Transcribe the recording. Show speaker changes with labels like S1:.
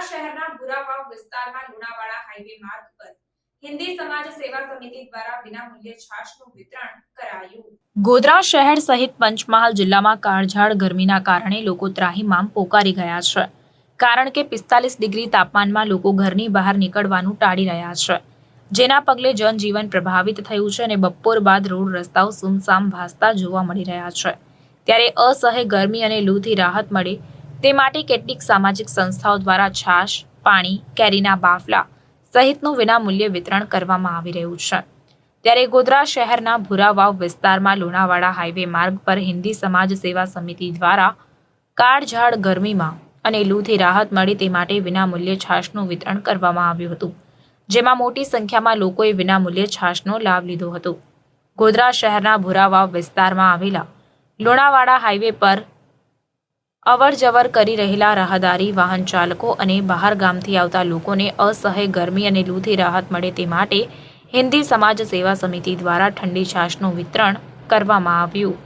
S1: શહેરના ભુરાવાવ વિસ્તારમાં લુણાવાડા હાઈવે માર્ગ પર ગોધરા શહેર સહિત પંચમહાલ જિલ્લામાં કાળઝાળ ગરમીના કારણે લોકો ત્રાહીમામ પોકારી ગયા છે. કારણ કે પિસ્તાલીસ ડિગ્રી તાપમાનમાં લોકો ઘરની બહાર નીકળવાનું ટાળી રહ્યા છે. જેના પગલે જનજીવન પ્રભાવિત થયું છે અને બપોર બાદ રોડ રસ્તાઓ સુમસામ ભાસતા જોવા મળી રહ્યા છે. ત્યારે અસહ્ય ગરમી અને લૂથી રાહત મળે તે માટે કેટલીક સામાજિક સંસ્થાઓ દ્વારા છાશ, પાણી, કેરીના બાફલા સહિતનું વિનામૂલ્યે વિતરણ કરવામાં આવી રહ્યું છે. ત્યારે ગોધરા શહેરના ભુરાવાવ વિસ્તારમાં લુણાવાડા હાઈવે માર્ગ પર હિન્દી સમાજ સેવા સમિતિ દ્વારા કાળઝાળ ગરમીમાં અને લૂથી રાહત મળી તે માટે વિનામૂલ્યે છાશનું વિતરણ કરવામાં આવ્યું હતું, જેમાં મોટી સંખ્યામાં લોકોએ વિનામૂલ્યે છાશનો લાભ લીધો હતો. ગોધરા શહેરના ભુરાવાવ વિસ્તારમાં આવેલા લુણાવાડા હાઈવે પર અવર જવર કરી રહેલા રાહદારી વાહન ચાલકો અને બહાર ગામથી આવતા લોકોને અસહ્ય ગરમી અને લૂથી રાહત મળે તે માટે હિન્દી સમાજ સેવા સમિતિ દ્વારા ઠંડી છાશનું વિતરણ કરવામાં આવ્યું.